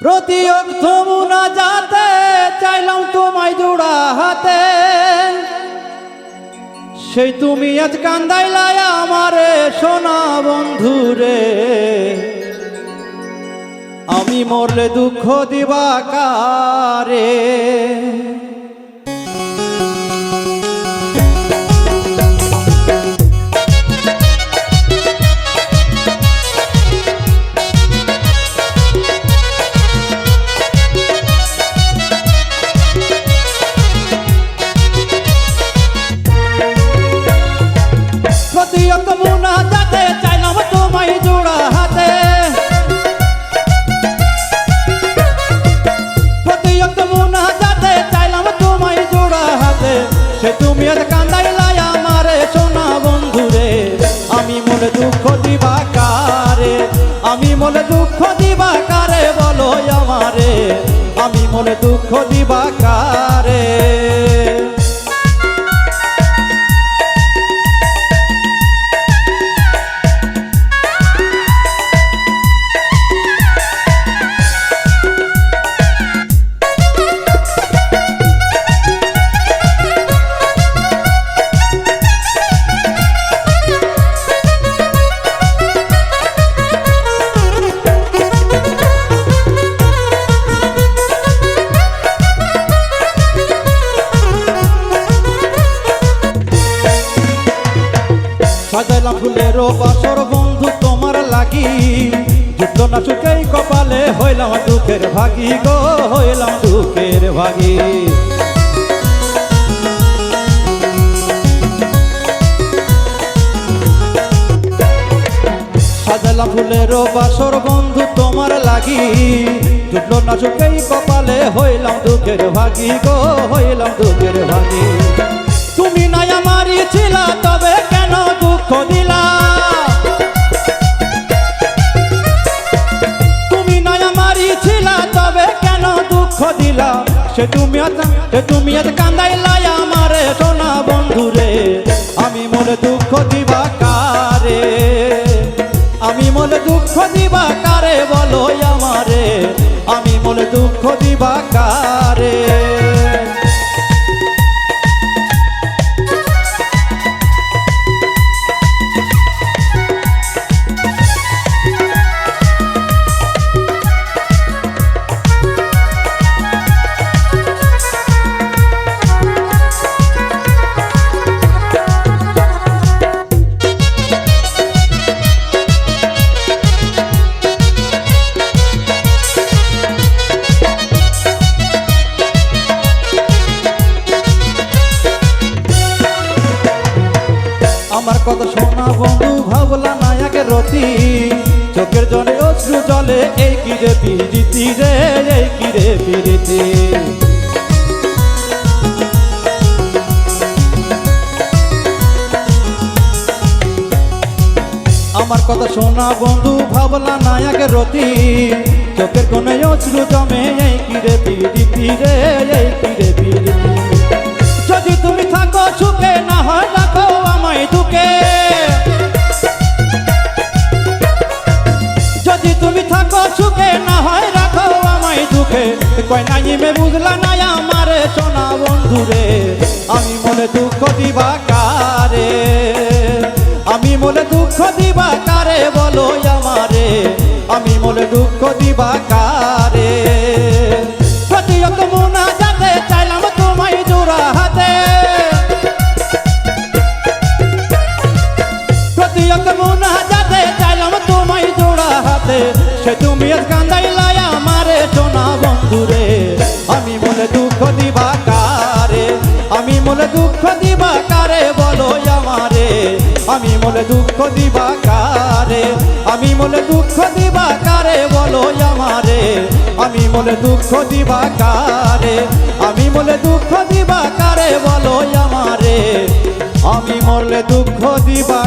প্রতি না যাতে চাইলাম তোমায় জোড়া হাতে। সেই তুমি আজ কান্দাইলাই আমারে, সোনা বন্ধুরে। আমি মরলে দুঃখ দিবা কারে? আমি মনে দুঃখ দিবা কারে বলো আমারে? আমি মনে দুঃখ দিবা কারে সাজাইলাম ফুলের বাসর বন্ধু, তোমার লাগি। জুটলো না সুখেই কপালে হইলাম দুঃখের ভাগি গো, হইলাম দুঃখের ভাগি। সাজালাম ফুলের বাসর বন্ধু, তোমার লাগি। জুটলো না সুখেই কপালে হইলাম দুঃখের ভাগি গো, হইলাম দুঃখের ভাগি। তুমি নাই আমারই ছিলা দুঃখ দিলা সে তুমি আজ সে তুমি আজ কান্দাইলাই আমারে সোনা বন্ধুরে। আমি মনে দুঃখ দিবা কারে? আমি মনে দুঃখ দিবা কারে বলো আমারে? আমি মনে দুঃখ দিবা কারে? আমার কথা শোনা বন্ধু, ভাবলা নায়কের রতি। চোখের জলে অশ্রু জলে, এই কিরে পিরিতি রে, এই কিরে পিরিতি আমার কথা শোনা বন্ধু, ভাবলা নায়কের রতি। চোখের কোনে অশ্রু জমে, এই কিরে পিরিতি রে, এই কিরে পিরিতি যদি তুমি থাকো সুখে, না হয় রাখো আমায় দুঃখে। কয় নাই মে, বুঝলা না আমারে সোনা বন্ধুরে। আমি মনে দুঃখ দিবা কারে? আমি মনে দুঃখ দিবা কারে বলো আমারে? আমি মনে দুঃখ দিবা কারে? সে তুমি কান্দাইলাই আমারে সোনা বন্ধুরে। আমি মনে দুঃখ দিবা কারে? আমি মনে দুঃখ দিবা কারে বলো আমারে? আমি মনে দুঃখ দিবা কারে? আমি মনে দুঃখ দিবা কারে বলো আমারে? আমি মনে দুঃখ দিবা কারে? আমি মনে দুঃখ দিবা কারে বলো আমারে? আমি মরলে দুঃখ দিবা